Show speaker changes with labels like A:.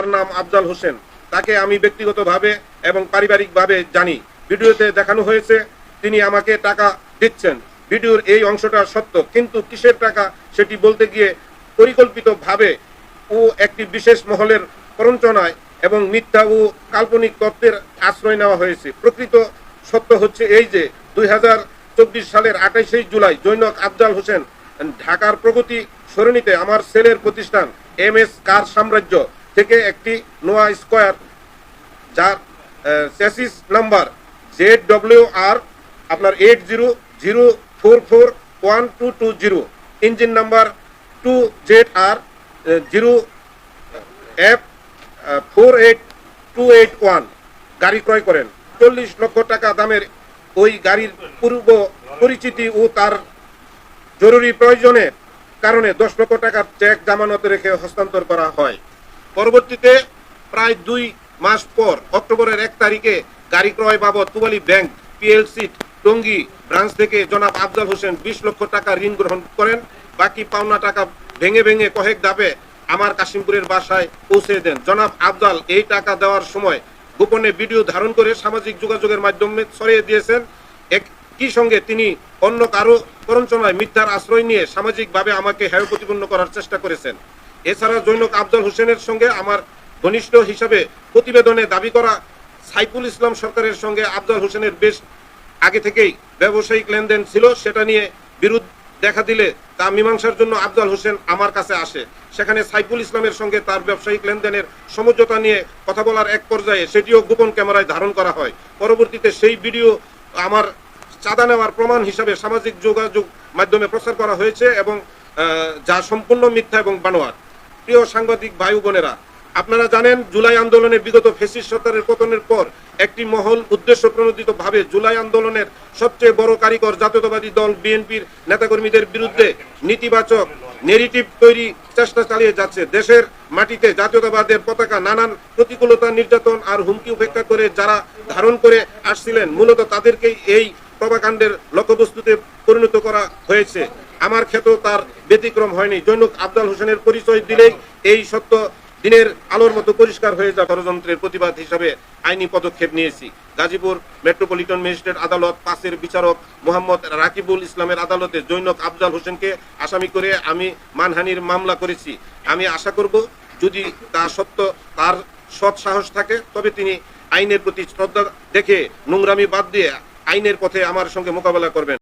A: তার নাম আফজাল হোসেন। তাকে আমি ব্যক্তিগতভাবে এবং পারিবারিকভাবে জানি। ভিডিওতে দেখানো হয়েছে, তিনি আমাকে টাকা দিচ্ছেন। ভিডিওর এই অংশটা সত্য, কিন্তু কিসের টাকা সেটি বলতে গিয়ে পরিকল্পিতভাবে ও একটি বিশেষ মহলের প্ররঞ্চনায় এবং মিথ্যা ও কাল্পনিক তত্ত্বের আশ্রয় নেওয়া হয়েছে। প্রকৃত সত্য হচ্ছে এই যে, দুই হাজার চব্বিশ সালের আঠাইশে জুলাই জৈনক আফজাল হোসেন ঢাকার প্রগতি সরণিতে আমার সেলের প্রতিষ্ঠান এম এস কার সাম্রাজ্য থেকে একটি নোয়া স্কোয়ার, যার chassis number Z W R আপনার eight zero zero four four one two two zero engine number two Z R zero F four eight two eight one গাড়ি ক্রয় করেন। চল্লিশ লক্ষ টাকা দামের ওই গাড়ির পূর্ব পরিচিতি ও তার জরুরি প্রয়োজনের কারণে দশ লক্ষ টাকার চেক জামানতে রেখে হস্তান্তর করা হয়। পরবর্তীতে প্রায় দুই মাস পর, অক্টোবরের এক তারিখে গাড়ি ক্রয় বাবদ Pubali bank, PLC, Tongi branch থেকে জনাব আফজাল হোসেন বিশ লক্ষ টাকা ঋণ গ্রহণ করেন। বাকি পাওনা টাকা ভেঙে ভেঙে কয়েক ধাপে আমার কাশিমপুরের বাসায় পৌঁছে দেন। জনাব আফজাল এই টাকা দেওয়ার সময় গোপনে ভিডিও ধারণ করে সামাজিক যোগাযোগের মাধ্যমে ছড়িয়ে দিয়েছেন। একই সঙ্গে তিনি অন্য কারও প্ররঞ্চনায় মিথ্যার আশ্রয় নিয়ে সামাজিকভাবে আমাকে হেয় প্রতিপন্ন করার চেষ্টা করেছেন? এছাড়া জৈনক আফজাল হোসেনের সঙ্গে আমার ঘনিষ্ঠ হিসাবে প্রতিবেদনে দাবি করা সাইফুল ইসলাম সরকারের সঙ্গে আফজাল হোসেনের বেশ আগে থেকেই ব্যবসায়িক লেনদেন ছিল, সেটা নিয়ে বিরোধ দেখা দিলে তা মীমাংসার জন্য আফজাল হোসেন আমার কাছে আসে। সেখানে সাইফুল ইসলামের সঙ্গে তার ব্যবসায়িক লেনদেনের সমঝোতা নিয়ে কথা বলার এক পর্যায়ে সেটিও গোপন ক্যামেরায় ধারণ করা হয়। পরবর্তীতে সেই ভিডিও আমার চাঁদা নেওয়ার প্রমাণ হিসাবে সামাজিক যোগাযোগ মাধ্যমে প্রচার করা হয়েছে এবং যা সম্পূর্ণ মিথ্যা এবং বানোয়ার প্রিয় সাংবাদিক ভাই বোনেরা, আপনারা জানেন জুলাই আন্দোলনে বিগত ফেসিস সরকারের পতনের পর একটি মহল উদ্দেশ্য প্রণোদিত ভাবে জুলাই আন্দোলনের সবচেয়ে বড় কারিগর জাতীয়তাবাদী দল বিএনপির নেতাকর্মীদের বিরুদ্ধে নেতিবাচক নেগেটিভ তৈরি চেষ্টা চালিয়ে যাচ্ছে। দেশের মাটিতে জাতীয়তাবাদের পতাকা, নানান প্রতিকূলতা, নির্যাতন আর হুমকি উপেক্ষা করে যারা ধারণ করে আসছিলেন, মূলত তাদেরকেই এই প্রভাকাণ্ডের লক্ষ্যবস্তুতে পরিণত করা হয়েছে। আমার ক্ষেত্রেও তার ব্যতিক্রম হয়নি। জৈনক আফজাল হোসেনের পরিচয় দিলেই এই সত্য দিনের আলোর মতো পরিষ্কার হয়ে যা ষড়যন্ত্রের প্রতিবাদ হিসাবে আইনি পদক্ষেপ নিয়েছি। গাজীপুর মেট্রোপলিটন ম্যাজিস্ট্রেট আদালত পাশের বিচারক মোহাম্মদ রাকিবুল ইসলামের আদালতে জৈনক আফজাল হোসেনকে আসামি করে আমি মানহানির মামলা করেছি। আমি আশা করব, যদি তা সত্য, তার সৎ সাহস থাকে, তবে তিনি আইনের প্রতি শ্রদ্ধা দেখে নোংরামি বাদ দিয়ে আইনের পথে আমার সঙ্গে মোকাবেলা করবেন।